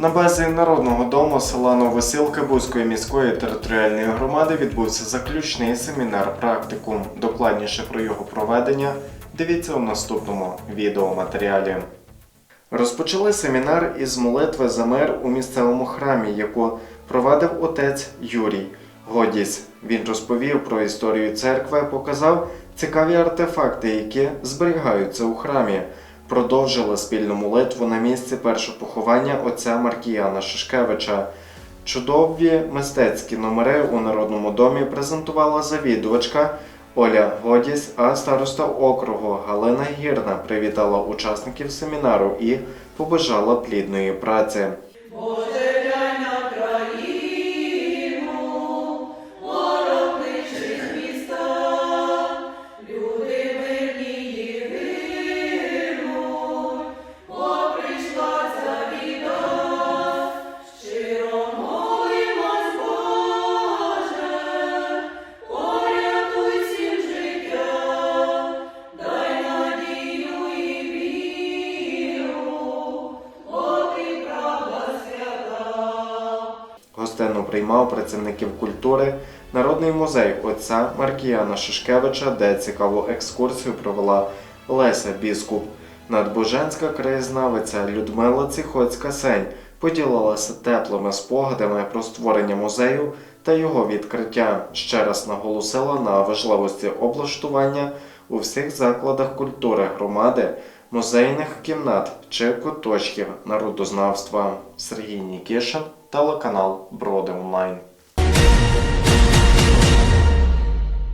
На базі Народного дому села Новосілки Бузької міської територіальної громади відбувся заключний семінар практикум. Докладніше про його проведення дивіться у наступному відеоматеріалі. Розпочали семінар із молитви за мир у місцевому храмі, яку провадив отець Юрій Годіс. Він розповів про історію церкви, показав цікаві артефакти, які зберігаються у храмі. Продовжила спільну молитву на місці першого поховання отця Маркіяна Шишкевича. Чудові мистецькі номери у Народному домі презентувала завідувачка Оля Годіс, а староста округу Галина Гірна привітала учасників семінару і побажала плідної праці. Гостину приймав працівників культури Народний музей отця Маркіяна Шишкевича, де цікаву екскурсію провела Леся Біскуп. Надбоженська краєзнавиця Людмила Циходська Сень поділилася теплими спогадами про створення музею та його відкриття. Ще раз наголосила на важливості облаштування у всіх закладах культури громади, музейних кімнат чи куточків народознавства. Сергій Нікішин, телеканал Броди Онлайн.